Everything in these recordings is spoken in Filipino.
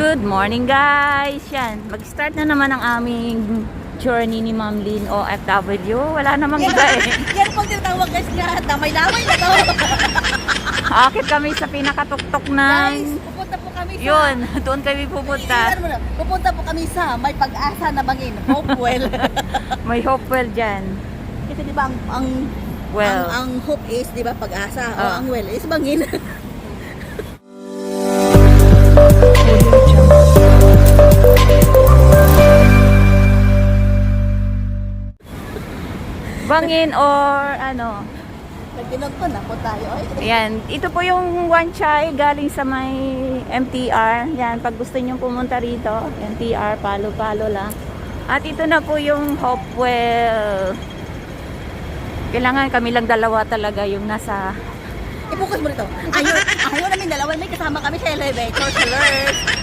Good morning guys! Yan, mag-start na naman ang aming journey ni Ma'am Lynn OFW. Wala namang iba eh. Yan pong tinatawag guys nga, damay-damay na to. Akit kami sa pinakatuktok ng... Guys, pupunta po kami sa... Yun, doon kami pupunta. Mo na, Pupunta po kami sa may pag-asa na bangin, Hopewell. May Hopewell dyan. Kasi di ba ang, ang, Well. ang, ang hope is, di ba, pag-asa. O Ah. ang well is bangin. Bangin or ano. Nagdinog po na po tayo. Ay, Yan, ito po yung one chai galing sa may MTR. Yan, pag gusto nyo pumunta rito, MTR, palo-palo lang. At ito na po yung Hopewell. Kailangan kami lang dalawa talaga yung nasa... I-focus mo rito. Ayaw, ayaw namin dalawa. May kasama kami sa elevator, sa.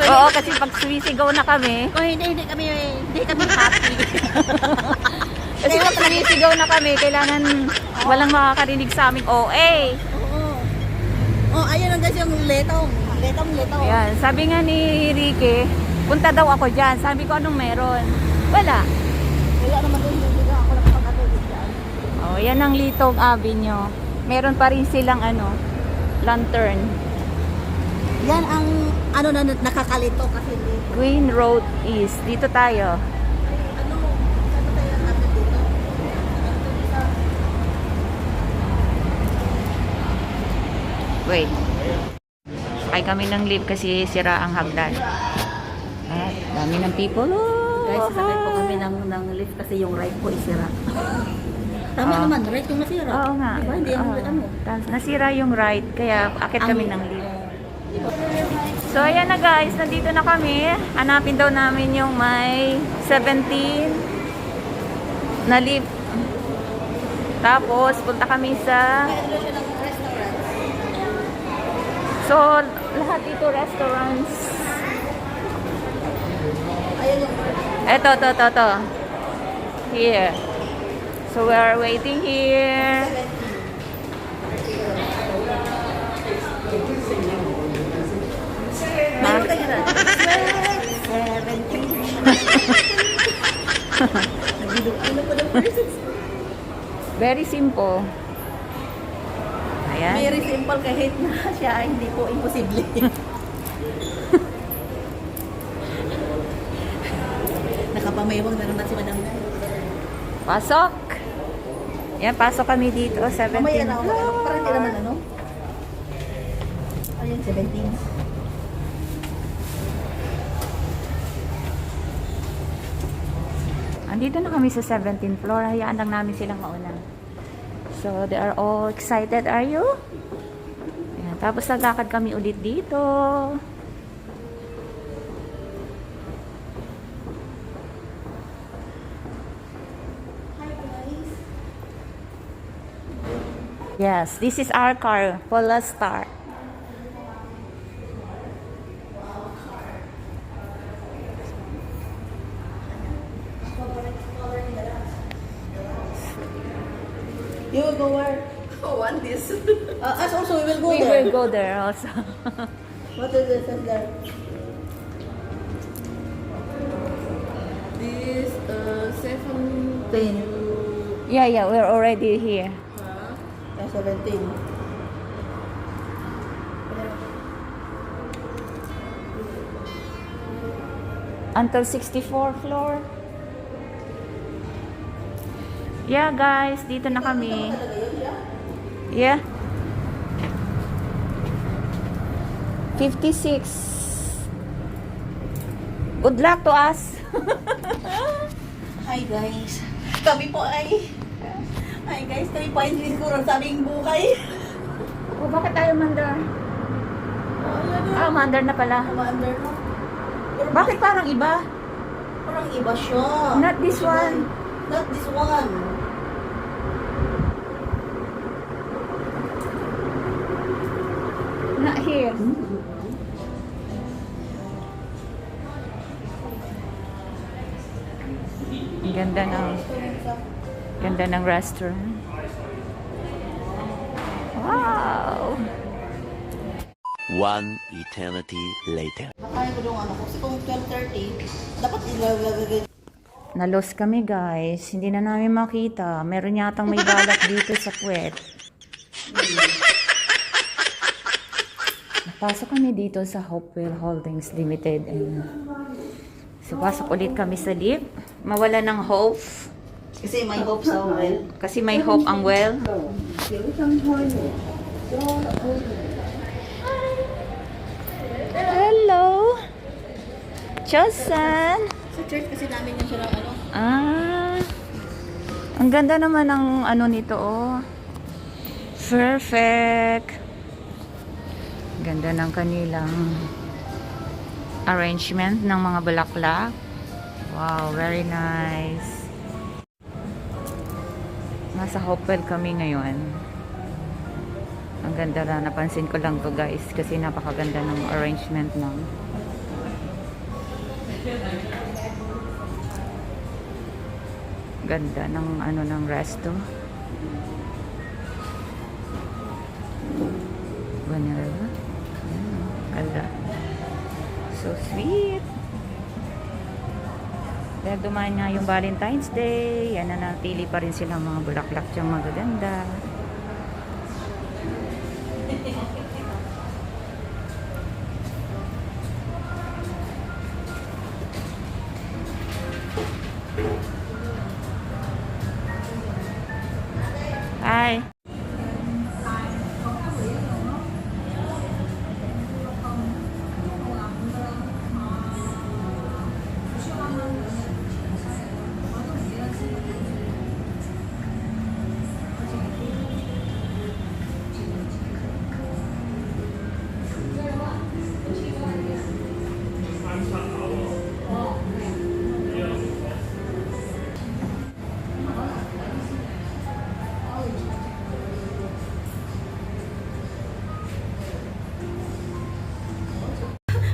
Kung, Oo, kasi pag sumisigaw na kami, kung hindi, hindi kami, hindi kami happy. kasi pag sumisigaw na kami, kailangan walang makakarinig sa aming OA. Oo. Oh, ayun ang guys yung letong. Letong, letong. Ayan, sabi nga ni Ricky, punta daw ako dyan. Sabi ko, anong meron? Wala. Wala naman doon liga. Ako lang kapag-atulog dyan. Oh, yan ang Litog Avenue. Meron pa rin silang ano, lantern. Yan ang ano na nakakalito kasi dito. Green Road East. Dito tayo. Ano, ano tayo natin dito? Wait. Sakay kami ng lift kasi sira ang hagdan. At dami ng people. Oh, Guys, sasakay po kami ng, ng lift kasi yung right po isira. Tama Ah. naman, right yung nasira. Oo nga. Diba? Hindi yung Oo. ano. Nasira yung ride, kaya akit kami ng lift. So, ayan na guys, nandito na kami. Hanapin daw namin yung may 17 na lift. Tapos, punta kami sa... So, lahat dito restaurants. Eto, to, to, to. Here. So, we are waiting here. Meron tayo na. 17. Ano po ng persons? Very simple. Ayan. Very simple kahit na siya hindi po imposible. Nakapamayawag na naman si Madam Nay. Pasok. Yan, pasok kami dito. 17 Mamaya na ako. Parang hindi naman ano. Ayun, 17. Andito na kami sa 17th floor. Hayaan lang namin silang mauna. So, they are all excited. Are you? Ayan. Tapos naglakad kami ulit dito. Yes, this is our car, Polestar. You will go where? Oh, one this. uh, us also, we will go there. We there. will go there also. What is this and there? This uh, seven Ten. yeah, yeah, we're already here. Yeah, 17. Until 64 floor. Yeah, guys, dito na kami. Yeah. 56. Good luck to us. Hi guys. Kami po ay... Hi guys, kami po ay siguro sa aming buhay. Oh, bakit tayo mandar? Oh, na. Ah, mandar na pala. Commander? Pero Bakit parang iba? Parang iba siya. Not this one. Not this one. Ganda ng ganda ng restaurant. Wow! One eternity later. Makaya ko ano. Kasi kung 12.30, dapat ilalagay Nalos kami guys. Hindi na namin makita. Meron yatang may balat dito sa puwet. Napasok kami dito sa Hopewell Holdings Limited. And so, pasok ulit kami sa lift. Mawala ng hope. Kasi may hope sa well. Kasi may hope ang well. Hello! Chosan! Sa church kasi namin yung siya ng ano. Ah, ang ganda naman ng ano nito, oh. Perfect. Ganda ng kanilang arrangement ng mga bulaklak. Wow, very nice. Nasa Hopewell kami ngayon. Ang ganda na, napansin ko lang to guys kasi napakaganda ng arrangement ng ganda ng ano ng resto. Vanilla. Ayan, Ganda. So sweet. Dahil dumaan nga yung Valentine's Day, yan na natili pa rin silang mga bulaklak diyang magaganda.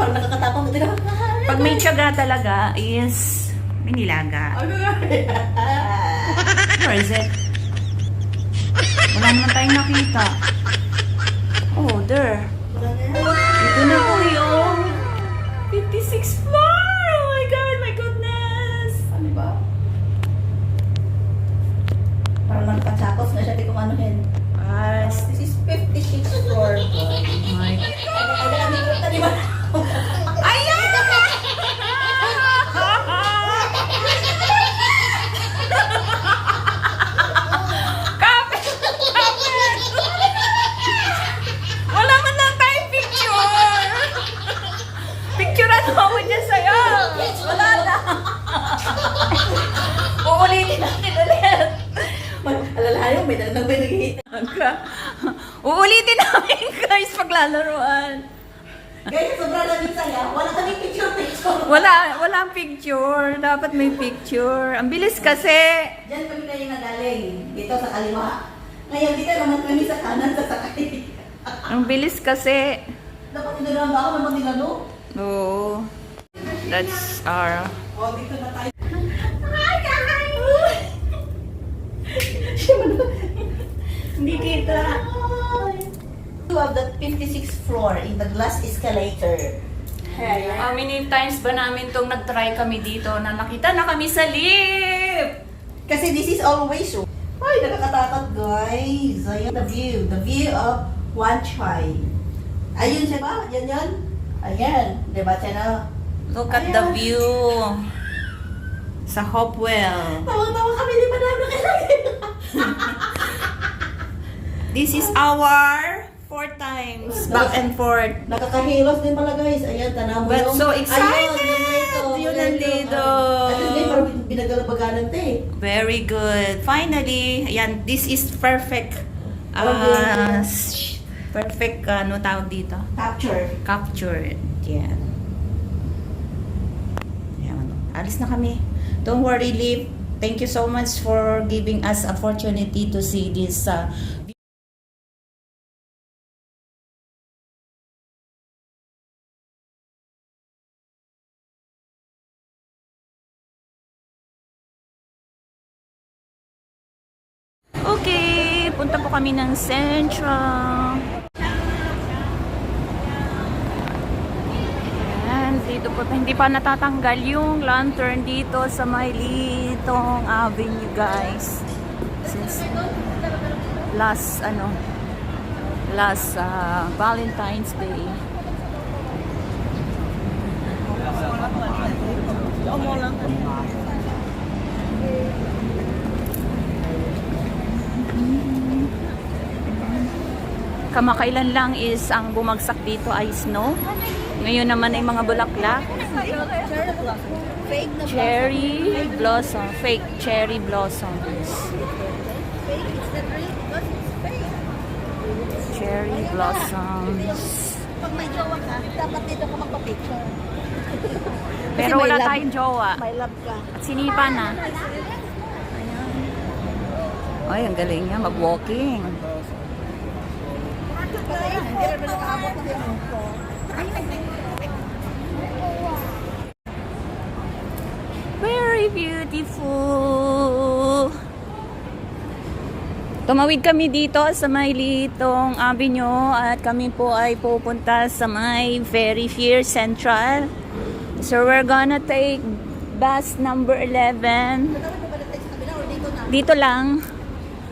Parang nakakatapang ko din. Pag may tiyaga talaga is may nilaga. Where is it? Wala naman tayong nakita. Oh, there. Ito na po yung 56 floor! Oh my God, my goodness! Ano ba? Parang nakakachakos na siya di kung ano Picturean mo dyan sa'yo! Wala na! Uulitin natin ulit! Alalayo, may dalang may nag-hit. Uulitin namin guys paglalaruan. Guys, sobrang namin saya. Wala kami picture-picture. Wala, walang picture. Dapat may picture. Ang bilis kasi. Diyan kami kayo nagaling. Dito sa kaliwa. Ngayon, dito naman kami sa kanan sa sakay. Ang bilis kasi. Dapat tinularan ba ako naman nilalo? Oo. That's our... Oh, dito na tayo. Hindi kita. To have that 56th floor in the glass escalator. How many times ba namin tong nag-try kami dito na nakita na kami sa lift? Kasi this is always so. Ay, nakakatakot guys. Ayan the view. The view of Wan Chai. Ayun siya ba? Yan yan? Ayan. Diba siya na? Look at the view. Sa Hopewell. Tawang-tawa kami, di ba namin? This is our four times back and forth. Nakakahilos din pala guys. Ayan, tanaw mo But yung- so excited! Ayun, Yun nandito. At may parang binagalabagan te. Very good. Finally, ayan, this is perfect. Uh, perfect, ano tawag dito? Capture. Captured. Yan. Yan. Alis na kami. Don't worry, Liv. Thank you so much for giving us opportunity to see this uh, Okay, punta po kami ng Central. Dito po, hindi pa natatanggal yung lantern dito sa may Litong Avenue, guys. Since last, ano, last ah, Valentine's Day. Kamakailan lang is ang bumagsak dito ay snow. Ngayon naman ay mga bulaklak. Cherry blossom, fake cherry blossoms. Cherry blossoms. Pag may jowa ka, dapat dito ka magpa-picture. Pero wala tayong jowa. May love ka. At sinipa na. Ay, ang galing niya mag-walking. Hindi rin nakaabot na. Very beautiful. Tumawid kami dito sa may Litong Avenue at kami po ay pupunta sa may Very Fear Central. So we're gonna take bus number 11. Tatawid mo ba na tayo sa kabila or dito na? Dito lang.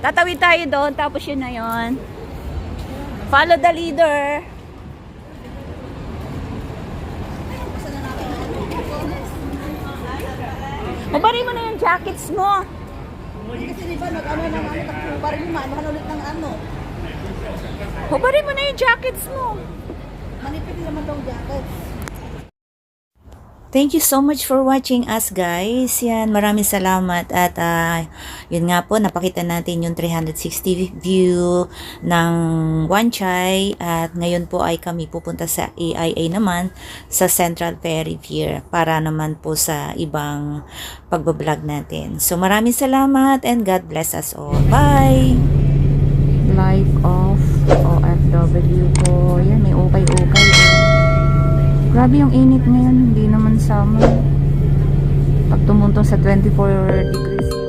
Tatawid tayo doon tapos yun na yun. Follow the leader. Mabari mo na yung jackets mo. Kasi di ba nag-ano ng ano, takbo rin mo, ano ulit ng ano. Mabari mo na yung jackets mo. Manipid naman daw jacket. Thank you so much for watching us guys. Yan, maraming salamat at ah, yun nga po napakita natin yung 360 view ng Wan Chai at ngayon po ay kami pupunta sa AIA naman sa Central Ferry Pier para naman po sa ibang pagbablog natin. So maraming salamat and God bless us all. Bye! Life of OFW ko. Yan, may ukay-ukay. Grabe yung init ngayon, hindi naman summer. Pag tumuntong sa 24 degrees